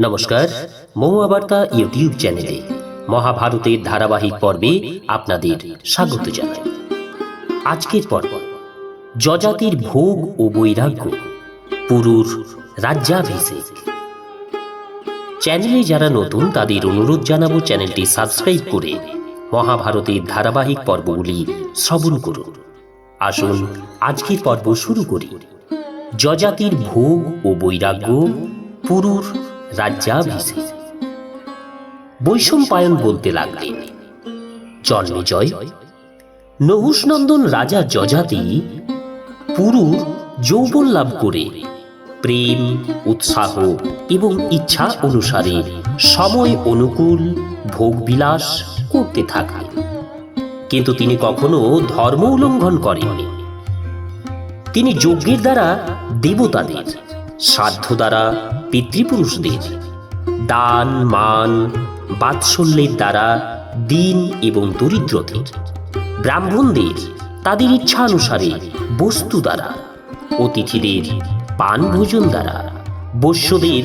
নমস্কার মহুয়াবার্তা ইউটিউব চ্যানেলে মহাভারতের ধারাবাহিক পর্বে আপনাদের স্বাগত জানাই। আজকের পর্ব, যজাতির ভোগ ও বৈরাগ্য, পুরুর রাজ্যাভিষেক। চ্যানেলে যারা নতুন, তাদের অনুরোধ জানাব চ্যানেলটি সাবস্ক্রাইব করে মহাভারতের ধারাবাহিক পর্বগুলি শ্রবণ করুন। আসুন, আজকের পর্ব শুরু করি। যজাতির ভোগ ও বৈরাগ্য, পুরুর রাজ্যাভিষেক। বৈষম্পায়ন বলতে লাগলেন, জন্মেজয়, নহুষনন্দন রাজা যজাতি, পুরুর যৌবন লাভ করে প্রেম, উৎসাহ এবং ইচ্ছা অনুসারে সময় অনুকূল ভোগবিলাস করতে থাকলেন কিন্তু তিনি কখনো ধর্ম উল্লঙ্ঘন করেননি। তিনি যজ্ঞের দ্বারা দেবতাদের সাধ্য দ্বারা পিতৃপুরুষদের দান, মান, বাৎসল্যের দ্বারা দিন এবং দরিদ্রদের, ব্রাহ্মণদের তাদের ইচ্ছানুসারে বস্তু দ্বারা, অতিথিদের পান ভোজন দ্বারা, বৈশ্যদের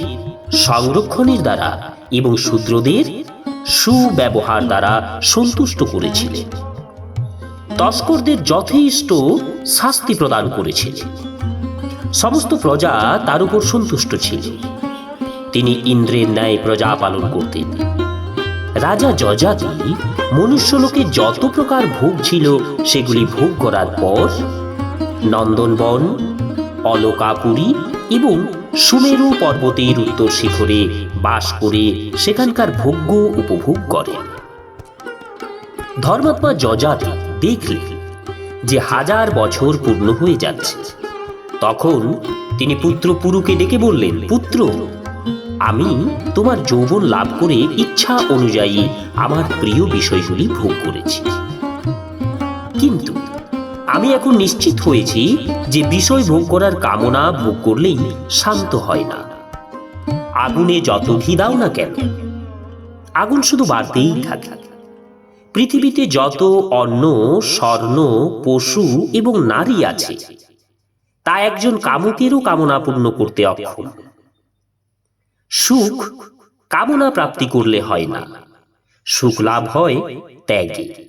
সংরক্ষণের দ্বারা এবং শূদ্রদের সুব্যবহার দ্বারা সন্তুষ্ট করেছিলেন। তস্করদের যথেষ্ট শাস্তি প্রদান করেছিলেন। সমস্ত প্রজা তার উপর সন্তুষ্ট ছিল। তিনি ইন্দ্রের ন্যায় প্রজা পালন করতেন। রাজা যজাতি মনুষ্যলোকে যত প্রকার ভোগ ছিল, সেগুলি ভোগ করার পর নন্দনবন, অলকাপুরী এবং সুমেরু পর্বতের উত্তর শিখরে বাস করে সেখানকার ভোগ্য উপভোগ করেন। ধর্মাত্মা যজাতি দেখলেন যে হাজার বছর পূর্ণ হয়ে যাচ্ছে। তখন তিনি পুত্র পুরুকে ডেকে বললেন, পুত্র, আমি তোমার যৌবন লাভ করে ইচ্ছা অনুযায়ী আমার প্রিয় বিষয়গুলি ভোগ করেছি। কিন্তু আমি এখন নিশ্চিত হয়েছি যে বিষয় ভোগ করার কামনা ভোগ করলেই শান্ত হয় না। আগুনে যত ঘি দাও না কেন, আগুন শুধু বাড়তেই থাকে। পৃথিবীতে যত অন্ন, স্বর্ণ, পশু এবং নারী আছে তা একজন কামুকেরও কামনা পূর্ণ করতে অক্ষম। সুখ কামনা প্রাপ্তি করলে হয় না। সুখ লাভ হয় ত্যাগে।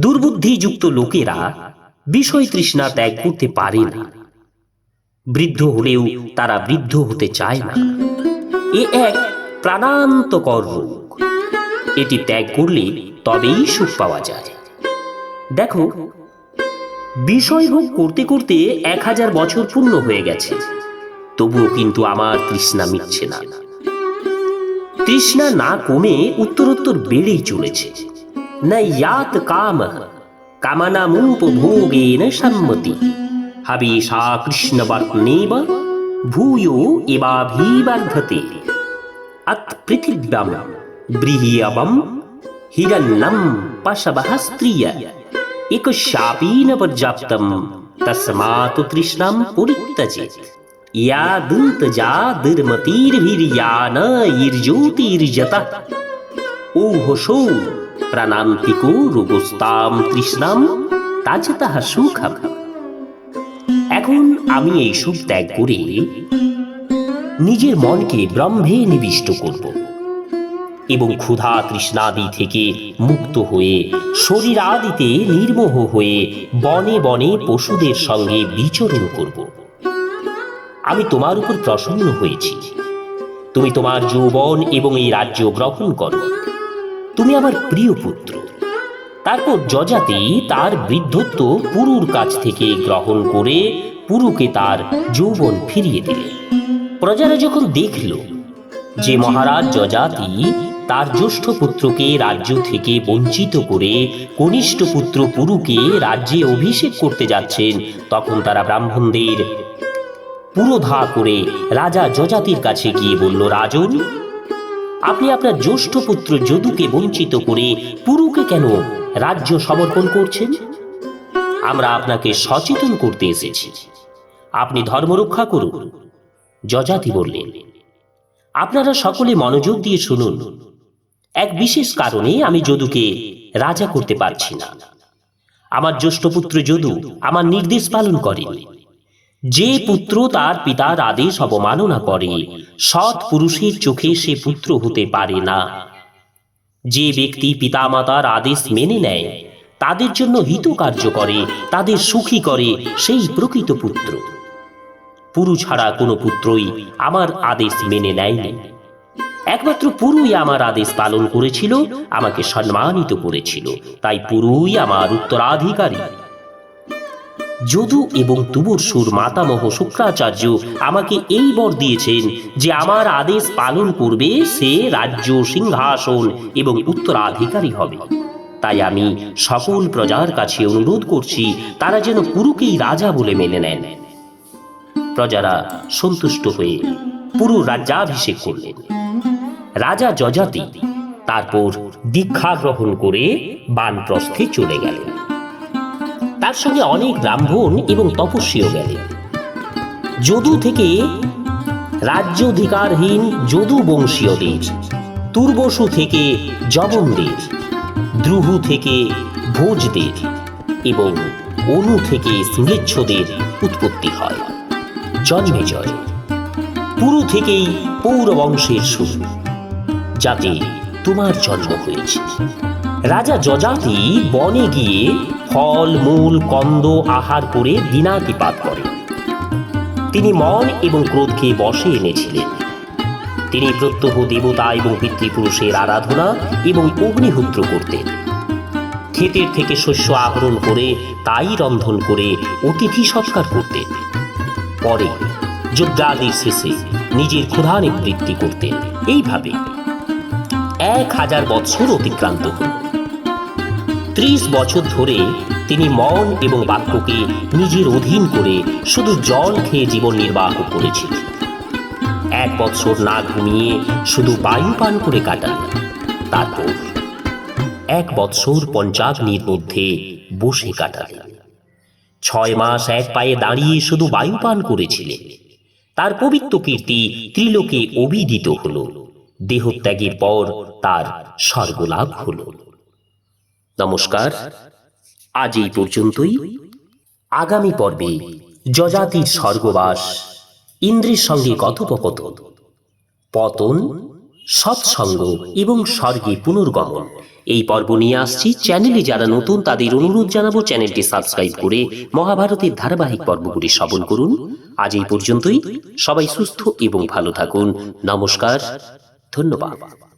দুর্বুদ্ধিযুক্ত লোকেরা বিষয় তৃষ্ণা ত্যাগ করতে পারে না। বৃদ্ধ হলেও তারা বৃদ্ধ হতে চায় না। এ এক প্রাণান্তকর রোগ। এটি ত্যাগ করলে তবেই সুখ পাওয়া যায়। দেখো বিষয়ভোগ করতে করতে এক হাজার বছর পূর্ণ হয়ে গেছে। তবুও কিন্তু আমার তৃষ্ণা মিটছে না। তৃষ্ণা না কমে উত্তরোত্তর বেড়েই চলেছে। না ইয়াত কাম কামানা সম্মতি। অত পৃথিব্যাম হিরণ্যম পশবহ স্ত্রিয়। ইক শাপীন পর্যাপ্তম তসমাত তৃষ্ণাম পরিত্যজেত ইয়া দুন্তজা দুর্মতির্ভির্যান ইর্জ্যোতির্যতঃ ঔহসৌ প্রাণান্তিকো রোগস্তাম তৃষ্ণাম তাজতাহ সুখম এখন আমি এইসব ত্যাগ করে নিজের মনকে ব্রহ্মে নিবিষ্ট করব। এবং ক্ষুধা তৃষ্ণাদি থেকে মুক্ত হয়ে শরীর আদিতে নির্মোহ হয়ে বনে বনে পশুদের সঙ্গে বিচরণ করব। আমি তোমার উপর প্রসন্ন হয়েছি। তুমি তোমার যৌবন এবং এই রাজ্য গ্রহণ করো। তুমি আমার প্রিয় পুত্র। তারপর যজাতি তার বৃদ্ধত্ব পুরুর কাছ থেকে গ্রহণ করে পুরুকে তার যৌবন ফিরিয়ে দিলে। প্রজারা যখন দেখল যে মহারাজ যজাতি তার জ্যেষ্ঠ পুত্রকে রাজ্য থেকে বঞ্চিত করে কনিষ্ঠ পুত্র পুরুকে রাজ্যে অভিষেক করতে যাচ্ছেন। তখন তারা ব্রাহ্মণদের পুরোধা করে রাজা যজাতির কাছে গিয়ে বলল, রাজন, আপনি আপনার জ্যেষ্ঠ পুত্র যদুকে বঞ্চিত করে পুরুকে কেন রাজ্য সমর্পণ করছেন? আমরা আপনাকে সচেতন করতে এসেছি। আপনি ধর্ম রক্ষা করুন। যজাতি বললেন, আপনারা সকলে মনোযোগ দিয়ে শুনুন। এক বিশেষ কারণে আমি যদুকে রাজা করতে পারছি না। আমার জ্যেষ্ঠ পুত্র যদু আমার নির্দেশ পালন করে। যে পুত্র তার পিতার আদেশ অবমাননা করে, সৎ পুরুষের চোখে সে পুত্র হতে পারে না। যে ব্যক্তি পিতামাতার আদেশ মেনে নেয়, তাদের জন্য হিত কার্য করে, তাদের সুখী করে সেই প্রকৃত পুত্র। পুরু ছাড়া কোনো পুত্রই আমার আদেশ মেনে নেয়নি। একমাত্র পুরুই আমার আদেশ পালন করেছিল, আমাকে সম্মানিত করেছিল। তাই পুরুই আমার উত্তরাধিকারী। যদু এবং তুবরসুর মাতামহ শুক্রাচার্য আমাকে এই বর দিয়েছেন যে আমার আদেশ পালন করবে সে রাজ্য সিংহাসন এবং উত্তরাধিকারী হবে। তাই আমি সকল প্রজার কাছে অনুরোধ করছি, তারা যেন পুরুকেই রাজা বলে মেনে নেন। প্রজারা সন্তুষ্ট হয়ে পুরো রাজ্যাভিষেক করলেন। রাজা যজাতি তারপর দীক্ষা গ্রহণ করে বানপ্রস্থে চলে গেলেন। তার সঙ্গে অনেক ব্রাহ্মণ এবং তপস্বীও গেলেন। যদু থেকে রাজ্যাধিকারহীন যদু বংশীয়দের, তুর্বসু থেকে জবনদের দ্রুহু থেকে ভোজদের এবং অনু থেকে স্মৃচ্ছদের উৎপত্তি হয়। জন্মে জয়। পুরু থেকেই পৌরবংশের শুরু। যাতে তোমার জন্ম হয়েছে। রাজা যজাতি বনে গিয়ে ফল, মূল, কন্দ আহার করে দিনাতিপাত করেন তিনি মন এবং ক্রোধকে বশে এনেছিলেন। তিনি প্রত্যহ দেবতা এবং পিতৃপুরুষের আরাধনা এবং অগ্নিহোত্র করতেন। ক্ষেতের থেকে শস্য আহরণ করে তাই রন্ধন করে অতিথি সৎকার করতেন। পরে যজ্ঞাদির শেষে নিজের ক্ষুধা নিবৃত্তি করতেন। এইভাবে এক হাজার বছর অতিক্রান্ত। ত্রিশ বছর ধরে তিনি মন এবং বাক্যকে নিজের অধীন করে শুধু জল খেয়ে জীবন নির্বাহ করেছিলেন। এক বছর না ঘুমিয়ে শুধু বায়ু পান করে কাটালেন তারপর এক বৎসর পঞ্চাগ্নির মধ্যে বসে কাটালেন। ছয় মাস এক পায়ে দাঁড়িয়ে শুধু বায়ু পান করেছিলেন। তার পবিত্র কীর্তি ত্রিলোকে অভিদিত হল। দেহত্যাগের পর তার স্বর্গলাভ হল। নমস্কার, আজ এই পর্যন্তই। আগামী পর্বে যজাতির স্বর্গবাস ইন্দ্রের সঙ্গে কথোপকথন, পতন, সৎসঙ্গ এবং স্বর্গে পুনর্গমন। এই পর্ব নিয়ে আসছি। চ্যানেলে যারা নতুন, তাদের অনুরোধ জানাব চ্যানেলটি সাবস্ক্রাইব করে মহাভারতের ধারাবাহিক পর্বগুলি শ্রবণ করুন। আজ এই পর্যন্তই। সবাই সুস্থ এবং ভালো থাকুন। নমস্কার, ধন্যবাদ।